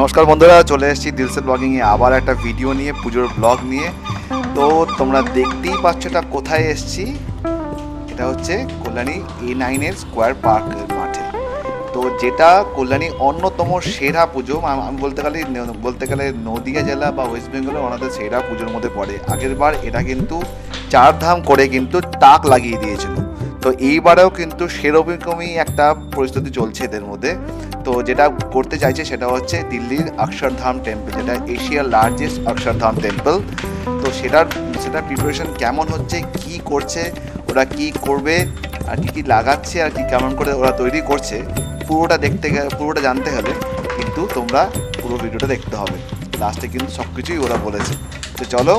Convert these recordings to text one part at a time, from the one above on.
নমস্কার বন্ধুরা, চলে এসেছি দিলসে ব্লগিংয়ে আবার একটা ভিডিও নিয়ে, পুজোর ব্লগ নিয়ে। তো তোমরা দেখতেই পাচ্ছ এটা কোথায় এসেছি। এটা হচ্ছে কল্যাণী এ নাইনের স্কোয়ার পার্কের মাঠে। তো যেটা কল্যাণী অন্যতম সেরা পুজো, আমি বলতে গেলে বলতে গেলে নদিয়া জেলা বা ওয়েস্ট বেঙ্গলে ওনাদের সেরা পুজোর মধ্যে পড়ে। আগের বার এটা কিন্তু চার ধাম করে কিন্তু তাক লাগিয়ে দিয়েছিল। তো এইবারেও কিন্তু সেরকমই একটা পরিস্থিতি চলছে এদের মধ্যে। তো যেটা করতে চাইছে সেটা হচ্ছে দিল্লির অক্ষরধাম টেম্পল যেটা এশিয়ার লার্জেস্ট অক্ষরধাম টেম্পল তো সেটার সেটার প্রিপারেশন কেমন হচ্ছে, কি করছে, ওরা কি করবে, আর কি কী লাগাচ্ছে, আর কি কেমন করে ওরা তৈরি করছে, পুরোটা দেখতে গেলে পুরোটা জানতে হলে কিন্তু তোমরা পুরো ভিডিওটা দেখতে হবে। লাস্টে কিন্তু সব কিছুই ওরা বলেছে। তো চলো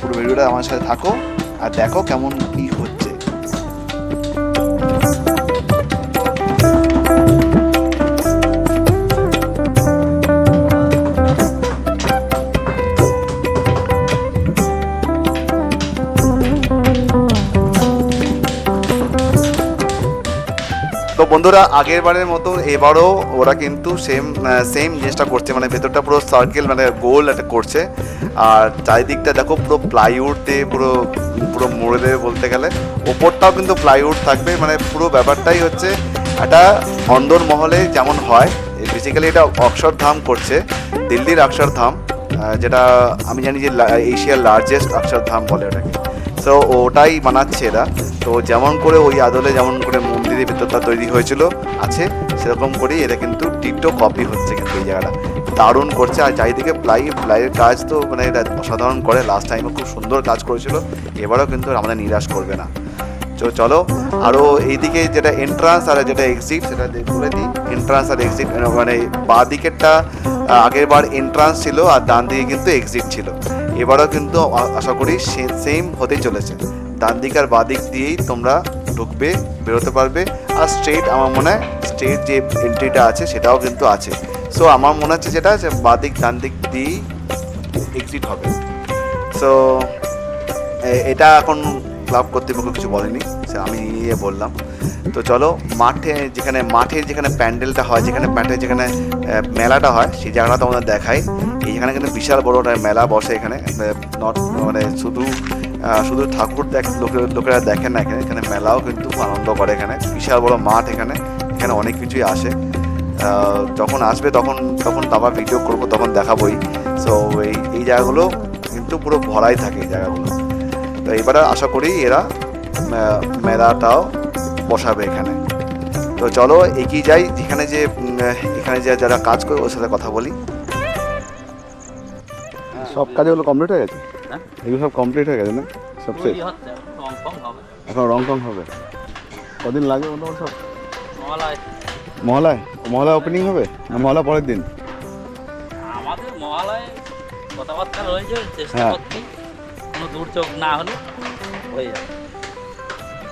পুরো ভিডিওটা আমার সাথে থাকো, আর দেখো কেমন কী হচ্ছে। তো বন্ধুরা, আগের বারের মতো এবারও ওরা কিন্তু সেম সেম জিনিসটা করছে। মানে ভেতরটা পুরো সার্কেল মানে গোল একটা করছে। আর চারিদিকটা দেখো, পুরো প্লাইউড দিয়ে পুরো পুরো মোড়ে দেবে বলতে গেলে। ওপরটাও কিন্তু প্লাইউড থাকবে। মানে পুরো ব্যাপারটাই হচ্ছে একটা অন্দর মহলে যেমন হয় বেসিক্যালি এটা অক্ষরধাম করছে, দিল্লির অক্ষরধাম যেটা আমি জানি যে এশিয়ার লার্জেস্ট অক্ষরধাম বলে ওটাকে। তো ওটাই বানাচ্ছে এরা। তো যেমন করে ওই আদলে যেমন করে মন্দিরের ভিতরটা তৈরি হয়েছিল, আছে, সেরকম করেই এটা কিন্তু টিকটো কপি হচ্ছে কিন্তু এই জায়গাটা। দারুণ করছে, আর চারিদিকে প্লাই প্লাইয়ের কাজ তো মানে এটা অসাধারণ করে। লাস্ট টাইমে খুব সুন্দর কাজ করেছিল, এবারও কিন্তু আমাদের নিরাশ করবে না। তো চলো আরও এইদিকে যেটা এন্ট্রান্স আর যেটা এক্সিট সেটা বলে দিই। এন্ট্রান্স আর এক্সিট মানে বাঁ দিকেরটা আগের বার এন্ট্রান্স ছিল আর ডান দিকে কিন্তু এক্সিট ছিল। এবারও কিন্তু আশা করি সেম হতেই চলেছে। ডান দিক আর বাঁ দিক দিয়েই তোমরা ঢুকবে, বেরোতে পারবে। আর স্ট্রেট আমার মনে হয় স্ট্রেট যে এন্ট্রিটা আছে, সেটাও কিন্তু আছে। সো আমার মনে হচ্ছে যেটা যে বাঁ দিক ডান দিক দিয়েই এক্সিট হবে। সো এটা এখন ক্লাব কর্তৃপক্ষ কিছু বলেনি, সে আমি ইয়ে বললাম। তো চলো, মাঠে যেখানে মাঠের যেখানে প্যান্ডেলটা হয়, যেখানে প্যান্ডেল, যেখানে মেলাটা হয়, সেই জায়গাটা তোমাদের দেখাই। এইখানে কিন্তু বিশাল বড় একটা মেলা বসে এখানে। নট মানে শুধু শুধু ঠাকুর দেখ, লোকে- লোকেরা দেখেন না এখানে। এখানে মেলাও কিন্তু আনন্দ করে এখানে। বিশাল বড় মাঠ এখানে। এখানে অনেক কিছুই আসে। যখন আসবে তখন তখন আবার ভিডিও করব, তখন দেখাবোই। সো এই এই জায়গাগুলো কিন্তু পুরো ভরাই থাকে, এই জায়গাগুলো। তো এবারে আশা করি এরা মেলাটাও বসাবে এখানে। তো চলো এগিয়ে যাই যেখানে যে এখানে যে যারা কাজ করে ওর সাথে কথা বলি। সব কাজগুলো কমপ্লিট হয়ে গেছে? হ্যাঁ? এগুলো সব কমপ্লিট হয়ে গেছে না? সব শেষ? এখন রং টং হবে। কদিন লাগে মোটামুটি সব? মহালয়। মহলায়? মহলায় ওপেনিং হবে? না মহলা পরের দিন? আমাদের মহালয় কথাবার্তা রয়েছে চেষ্টা হ্যাঁ। করছি। কোনো দুর্যোগ না হলে হয়ে যাবে।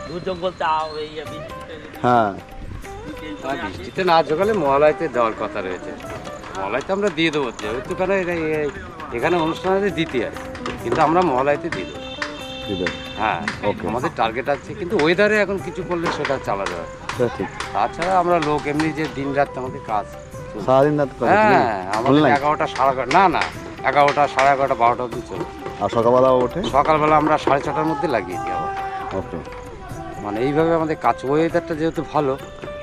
দুর্যোগ বলতে হ্যাঁ। আর বৃষ্টিতে না জোগালে মহালয়তে দেওয়ার কথা রয়েছে। মহালয়তে আমরা দিয়ে দেবো। যেহেতু কেন এখানে অনুষ্ঠানে দিতে হয় কিন্তু আমরা মহালয়তে দিয়ে দেবো। হ্যাঁ Okay. আমাদের টার্গেট আছে কিন্তু ওয়েদারে এখন কিছু করলে সেটা চালা যাবে। ঠিক। তাছাড়া আমরা লোক এমনি যে দিন রাত আমাদের কাজ সারাদিন রাত হ্যাঁ আমাদের এগারোটা সাড়ে না না। এগারোটা সাড়ে এগারোটা বারোটা অবধি চলে আর সকালবেলা ওঠে? সকালবেলা আমরা সাড়ে ছটার মধ্যে লাগিয়ে দিই আবার। ওকে। মানে এইভাবে আমাদের কাজ ওয়েদারটা যেহেতু ভালো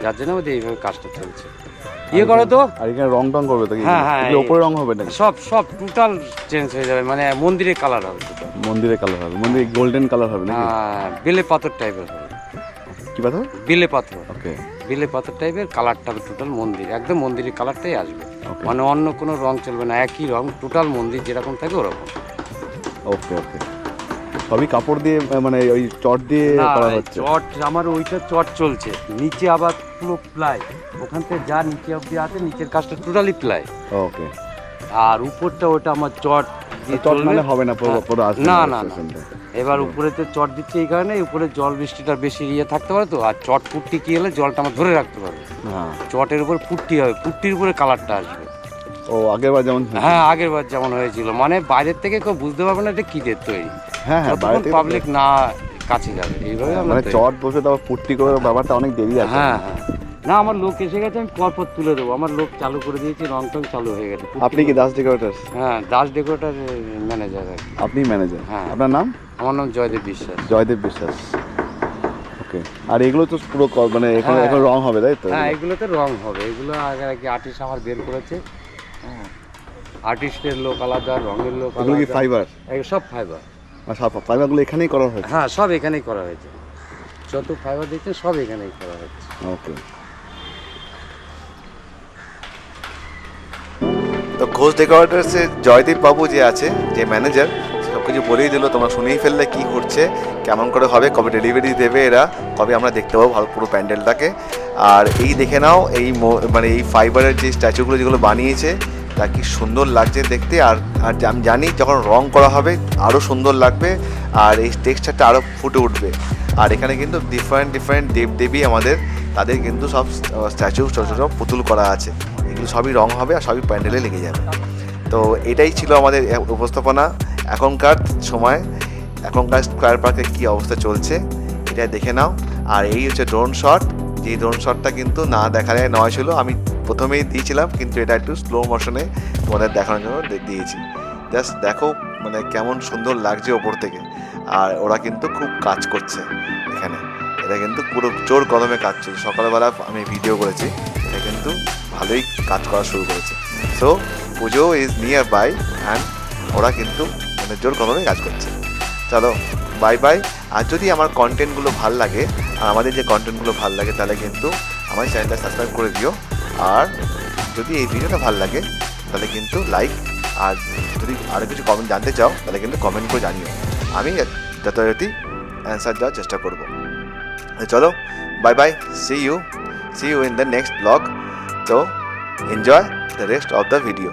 যার জন্য আমাদের এইভাবে কাজটা চলছে। ইয়ে করো তো। আর এখানে রং টং করবে তো হ্যাঁ, হ্যাঁ, ওপরে রং হবে না সব সব টোটাল চেঞ্জ হয়ে যাবে। মানে মন্দিরের কালার হবে। মন্দিরের কালার হবে। মন্দিরে গোল্ডেন কালার হবে না হ্যাঁ, বেলে পাথর টাইপের হবে। কি পাথর? বেলে পাথর। ওকে। বেলে পাথর টাইপের কালারটা হবে টোটাল মন্দির একদম মন্দিরের কালারটাই আসবে। মানে অন্য কোনো রং চলবে না একই রং টোটাল মন্দির যেরকম থাকে ওরকম। ওকে ওকে সবই কাপড় দিয়ে মানে ওই চট দিয়ে করা হচ্ছে? চট আমার ওইটা চট চলছে। নিচে আবার পুরো প্লাই ওখান থেকে যা নিচে অব্দি আছে নিচের কাজটা টোটালি প্লাই ওকে আর উপরটা ওটা আমার চট চট মানে হবে না হ্যাঁ। না, না। এবার উপরে তো চট দিচ্ছে এই কারণে উপরে জল বৃষ্টিটা বেশি ইয়ে থাকতে পারে তো আর চট ফুটটি কি হলে জলটা আমার ধরে রাখতে পারবে। হ্যাঁ। চটের উপর ফুটটি হবে ফুটটির উপরে কালারটা আসবে। ও আগের বার যেমন হ্যাঁ আগের বার যেমন হয়েছিল। মানে বাইরের থেকে কেউ বুঝতে পারবে না এটা কি দিয়ে তৈরি। হ্যাঁ হ্যাঁ পাবলিক না কাছে যাবে এইভাবে মানে চট বসে তারপর ফুর্তি করে ব্যাপারটা অনেক দেরি আছে। হ্যাঁ হ্যাঁ। না আমার লোক এসে গেছে আমি পরপর তুলে দেবো। আমার লোক চালু করে দিয়েছি রং টং চালু হয়ে গেছে। আপনি কি দাস ডেকোরেটার হ্যাঁ দাস ডেকোরেটার ম্যানেজার আর কি। আপনি ম্যানেজার হ্যাঁ। আপনার নাম? আমার নাম জয়দেব বিশ্বাস। জয়দেব বিশ্বাস। ওকে। আর এগুলো তো পুরো মানে এখানে হ্যাঁ। এখন রং হবে তাই তো? হ্যাঁ এগুলোতে রং হবে। এগুলো আগে আগে আর্টিস্ট আমার বের করেছে। আর্টিস্টের লোক আলাদা রঙের লোক এগুলো কি ফাইবার এগুলো সব ফাইবার আর সব ফাইবারগুলো এখানেই করা হয়েছে? হ্যাঁ সব এখানেই করা হয়েছে। যত ফাইবার দেখছেন সব এখানেই করা হয়েছে। ওকে। ঘোষ ডেকোরেটার্সের জয়দীপ বাবু যে আছে, যে ম্যানেজার সব কিছু বলেই দিল, তোমরা শুনেই ফেললে কি করছে কেমন করে হবে, কবে ডেলিভারি দেবে এরা, কবে আমরা দেখতে পাবো ভালো পুরো প্যান্ডেলটাকে। আর এই দেখে নাও, এই মানে এই ফাইবারের যে স্ট্যাচুগুলো যেগুলো বানিয়েছে, তা কি সুন্দর লাগছে দেখতে। আর আর আমি জানি যখন রং করা হবে আরও সুন্দর লাগবে, আর এই টেক্সচারটা আরও ফুটে উঠবে। আর এখানে কিন্তু ডিফারেন্ট ডিফারেন্ট দেবদেবী আমাদের, তাদের কিন্তু সব স্ট্যাচু ছোটো ছোটো, পুতুল করা আছে। এগুলো সবই রং হবে আর সবই প্যান্ডেলে লেগে যাবে। তো এটাই ছিল আমাদের উপস্থাপনা। এখনকার সময়, এখনকার স্কোয়ার পার্কের কী অবস্থা চলছে, এটা দেখে নাও। আর এই হচ্ছে ড্রোন শট যে ড্রোন শটটা কিন্তু না দেখালে নয় ছিল, আমি প্রথমেই দিয়েছিলাম, কিন্তু এটা একটু স্লো মোশনে তোমাদের দেখানোর জন্য দিয়েছি। জাস্ট দেখো মানে কেমন সুন্দর লাগছে ওপর থেকে। আর ওরা কিন্তু খুব কাজ করছে এখানে। এটা কিন্তু পুরো জোর কদমে কাজ চলছে। সকালবেলা আমি ভিডিও করেছি, এটা কিন্তু ভালোই কাজ করা শুরু করেছে। So Puja is near by and ওরা কিন্তু মানে জোর কদমে কাজ করছে। চলো বাই বাই আর যদি আমার কন্টেন্টগুলো ভালো লাগে, আর আমাদের যে কন্টেন্টগুলো ভালো লাগে, তাহলে কিন্তু আমার চ্যানেলটা সাবস্ক্রাইব করে দিও। আর যদি এই ভিডিওটা ভালো লাগে, তাহলে কিন্তু লাইক আর যদি আরও কিছু কমেন্ট জানতে চাও, তাহলে কিন্তু কমেন্ট করে জানিও। আমি যথাযথ অ্যান্সার দেওয়ার চেষ্টা করব। চলো bye bye see you see you in the next blog তো enjoy the rest of the video